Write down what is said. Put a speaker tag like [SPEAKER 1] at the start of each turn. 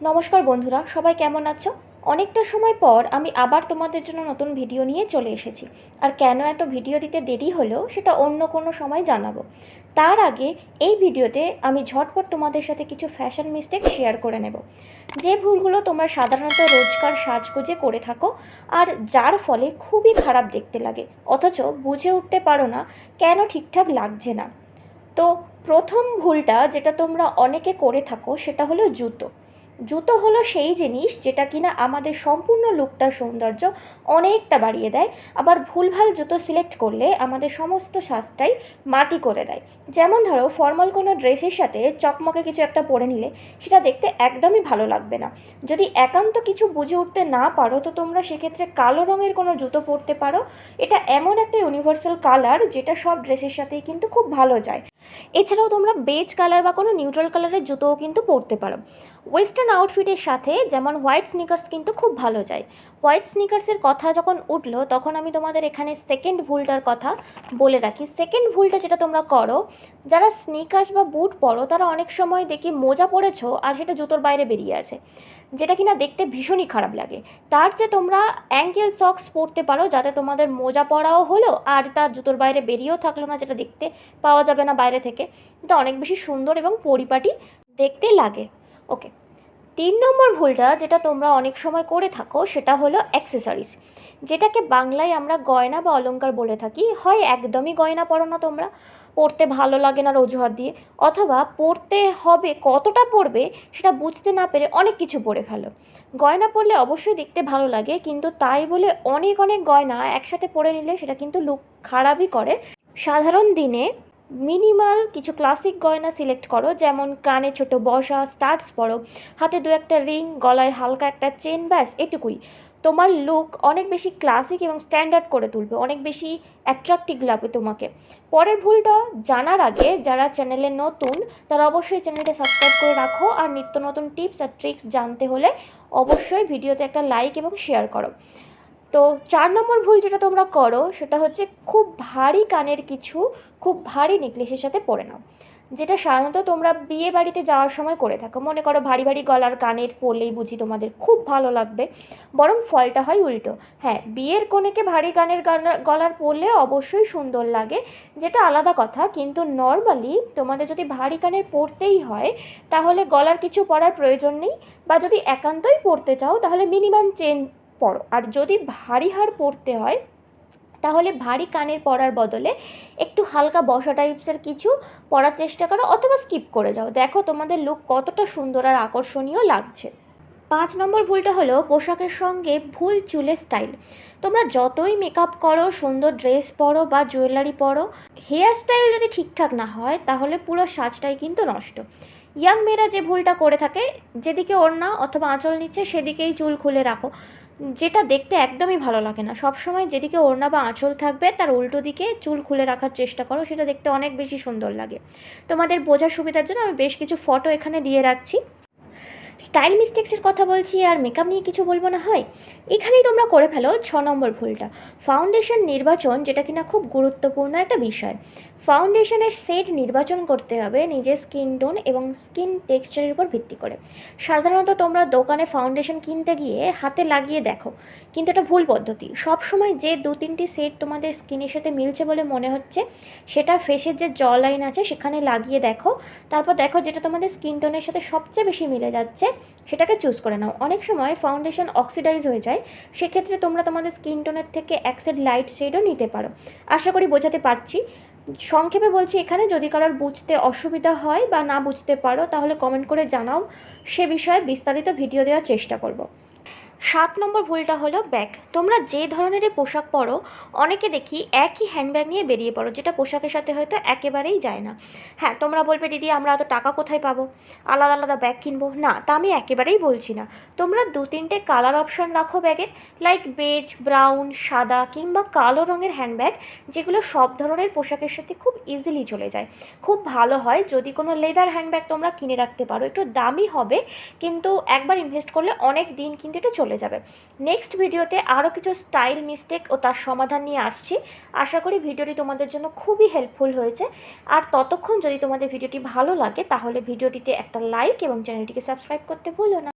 [SPEAKER 1] নমস্কার বন্ধুরা, সবাই কেমন আছো? অনেকটা সময় পর আমি আবার তোমাদের জন্য নতুন ভিডিও নিয়ে চলে এসেছি। আর কেন এত ভিডিও দিতে দেরি হলো সেটা অন্য কোনো সময় জানাব। তার আগে এই ভিডিওতে আমি ঝটপট তোমাদের সাথে কিছু ফ্যাশন মিস্টেক শেয়ার করে নেব। যে ভুলগুলো তোমরা সাধারণত রোজকার সাজগোজে করে থাকো আর যার ফলে খুবই খারাপ দেখতে লাগে, অথচ বুঝে উঠতে পারো না কেন ঠিকঠাক লাগছে না। তো প্রথম ভুলটা যেটা তোমরা অনেকে করে থাকো সেটা হলো জুতো। জুতো হলো সেই জিনিস যেটা কিনা আমাদের সম্পূর্ণ লুকটার সৌন্দর্য অনেকটা বাড়িয়ে দেয়। আবার ভুলভাল জুতো সিলেক্ট করলে আমাদের সমস্ত সাজটাই মাটি করে দেয়। যেমন ধরো, ফর্মাল কোনো ড্রেসের সাথে চকমকে কিছু একটা পরে নিলে সেটা দেখতে একদমই ভালো লাগবে না। যদি একান্ত কিছু বুঝে উঠতে না পারো, তো তোমরা সেক্ষেত্রে কালো রঙের কোনো জুতো পরতে পারো। এটা এমন একটা ইউনিভার্সাল কালার যেটা সব ড্রেসের সাথেই কিন্তু খুব ভালো যায়। এছাড়াও তোমরা বেজ কালার বা কোনো নিউট্রাল কালারের জুতোও কিন্তু পরতে পারো। ওয়েস্টার্ন আউটফিটের সাথে যেমন হোয়াইট স্নিকার্স কিন্তু খুব ভালো যায়। হোয়াইট স্নিকার্সের কথা যখন উঠল, তখন আমি তোমাদের এখানে সেকেন্ড ভুলটার কথা বলে রাখি। সেকেন্ড ভুলটা যেটা তোমরা করো, যারা স্নিকার্স বা বুট পরো, তারা অনেক সময় দেখি মোজা পরেছো আর সেটা জুতোর বাইরে বেরিয়ে আছে, যেটা কিনা দেখতে ভীষণই খারাপ লাগে। তার চেয়ে তোমরা অ্যাঙ্কেল সক্স পরতে পারো, যাতে তোমাদের মোজা পরাও হলো আর তার জুতোর বাইরে বেরিয়েও থাকল না, যেটা দেখতে পাওয়া যাবে না বাইরে থেকে। এটা অনেক বেশি সুন্দর এবং পরিপাটি দেখতে লাগে। ওকে তিন নম্বর ভুলটা যেটা তোমরা অনেক সময় করে থাকো সেটা হলো অ্যাক্সেসরিজ যেটাকে বাংলায় আমরা গয়না বা অলংকার বলে থাকি। হয় একদমই গয়না পরো না তোমরা। পড়তে ভালো লাগে না অজুহাত দিয়ে। অথবা পড়তে হবে, কতটা পড়বে সেটা বুঝতে না পেরে অনেক কিছু পড়ে ফেলো। গয়না পরলে অবশ্যই দেখতে ভালো লাগে, কিন্তু তাই বলে অনেক অনেক গয়না একসাথে পরে নিলে সেটা কিন্তু লুক খারাপই করে। সাধারণ দিনে মিনিমাল কিছু ক্লাসিক গয়না সিলেক্ট করো, যেমন কানে ছোট বসা, স্টার্টস পরো, হাতে দু একটা রিং, গলায় হালকা একটা চেন, ব্যাস, এটুকুই। তোমার লুক অনেক বেশি ক্লাসিক এবং স্ট্যান্ডার্ড করে তুলবে, অনেক বেশি অ্যাট্রাকটিভ লাগবে তোমাকে। পরের ভুলটা জানার আগে যারা চ্যানেলে নতুন, তারা অবশ্যই চ্যানেলটা সাবস্ক্রাইব করে রাখো আর নিত্য নতুন টিপস আর ট্রিক্স জানতে হলে অবশ্যই ভিডিওতে একটা লাইক এবং শেয়ার করো। তো চার নম্বর ভুল যেটা তোমরা করো, সেটা হচ্ছে খুব ভারী কানের কিছু, খুব ভারী নেকলেসের সাথে পরে নাও। যেটা সাধারণত তোমরা বিয়ে বাড়িতে যাওয়ার সময় করে থাকো। মনে করো ভারী ভারী গলার কানের পরলেই বুঝি তোমাদের খুব ভালো লাগবে। বরং ফলটা হয় উল্টো। হ্যাঁ বিয়ের কোণেকে ভারী গানের গলার পরলে অবশ্যই সুন্দর লাগে। যেটা আলাদা কথা, কিন্তু নর্মালি তোমাদের যদি ভারী কানের পরতেই হয়, তাহলে গলার কিছু পরার প্রয়োজন নেই। বা যদি একান্তই পরতে চাও, তাহলে মিনিমাম চেন পরো আর যদি ভারী হার পরতে হয়, তাহলে ভারী কানের পরার বদলে একটু হালকা বসা টাইপসের কিছু পরার চেষ্টা করো অথবা স্কিপ করে যাও। দেখো তোমাদের লুক কতটা সুন্দর আর আকর্ষণীয় লাগছে। পাঁচ নম্বর ভুলটা হলো পোশাকের সঙ্গে ভুল চুলের স্টাইল তোমরা যতই মেকআপ করো, সুন্দর ড্রেস পরো বা জুয়েলারি পরো হেয়ার স্টাইল যদি ঠিকঠাক না হয়, তাহলে পুরো সাজটাই কিন্তু নষ্ট। ইয়াং মেয়েরা যে ভুলটা করে থাকে, যেদিকে ওড়না অথবা আঁচল নিচ্ছে, সেদিকেই চুল খুলে রাখো। যেটা দেখতে একদমই ভালো লাগে না। সবসময় যেদিকে ওড়না বা আঁচল থাকবে, তার উল্টো দিকে চুল খুলে রাখার চেষ্টা করো, সেটা দেখতে অনেক বেশি সুন্দর লাগে। তোমাদের বোঝার সুবিধার জন্য আমি বেশ কিছু ফটো এখানে দিয়ে রাখছি। স্টাইল মিস্টেক্সের কথা বলছি, আর মেকআপ নিয়ে কিছু বলব না, হয়? এখানেই তোমরা করে ফেলো ছ নম্বর ভুলটা। ফাউন্ডেশন নির্বাচন, যেটা কিনা খুব গুরুত্বপূর্ণ একটা বিষয়। ফাউন্ডেশনের সেট নির্বাচন করতে হবে নিজের স্কিন টোন এবং স্কিন টেক্সচারের উপর ভিত্তি করে। সাধারণত তোমরা দোকানে ফাউন্ডেশন কিনতে গিয়ে হাতে লাগিয়ে দেখো, কিন্তু এটা ভুল পদ্ধতি। সব সময় যে দু তিনটি সেট তোমাদের স্কিনের সাথে মিলছে বলে মনে হচ্ছে, সেটা ফেসের যে জ লাইন আছে সেখানে লাগিয়ে দেখো। তারপর দেখো যেটা তোমাদের স্কিন টোনের সাথে সবচেয়ে বেশি মিলে যাচ্ছে, সেটাকে চুজ করে নাও। অনেক সময় ফাউন্ডেশন অক্সিডাইজ হয়ে যায়, সেক্ষেত্রে তোমরা তোমাদের স্কিন টোনের থেকে অ্যাক্সেড লাইট শেডও নিতে পারো। আশা করি বোঝাতে পারছি। সংক্ষেপে বলছি, এখানে যদি কারোর বুঝতে অসুবিধা হয় বা না বুঝতে পারো, তাহলে কমেন্ট করে জানাও। সে বিষয়ে বিস্তারিত ভিডিও দেওয়ার চেষ্টা করব। সাত নম্বর ভুলটা হলো ব্যাগ তোমরা যে ধরনেরই পোশাক পরো, অনেকে দেখি একই হ্যান্ডব্যাগ নিয়ে বেরিয়ে পড়ো, যেটা পোশাকের সাথে হয়তো একেবারেই যায় না। হ্যাঁ তোমরা বলবে, দিদি, আমরা এত টাকা কোথায় পাবো? আলাদা আলাদা ব্যাগ কিনবো? না, তা আমি একেবারেই বলছি না। তোমরা দু তিনটে কালার অপশান রাখো ব্যাগের লাইক বেজ ব্রাউন সাদা কিংবা কালো রঙের হ্যান্ডব্যাগ যেগুলো সব ধরনের পোশাকের সাথে খুব ইজিলি চলে যায়। খুব ভালো হয় যদি কোনো লেদার হ্যান্ডব্যাগ তোমরা কিনে রাখতে পারো। একটু দামি হবে, কিন্তু একবার ইনভেস্ট করলে অনেক দিন কিন্তু এটা চলে যাবে। নেক্সট ভিডিওতে আরও কিছু স্টাইল মিস্টেক ও তার সমাধান নিয়ে আসছি। আশা করি ভিডিওটি তোমাদের জন্য খুবই হেল্পফুল হয়েছে। আর ততক্ষণ যদি তোমাদের ভিডিওটি ভালো লাগে, তাহলে ভিডিওটিতে একটা লাইক এবং চ্যানেলটিকে সাবস্ক্রাইব করতে ভুলো না।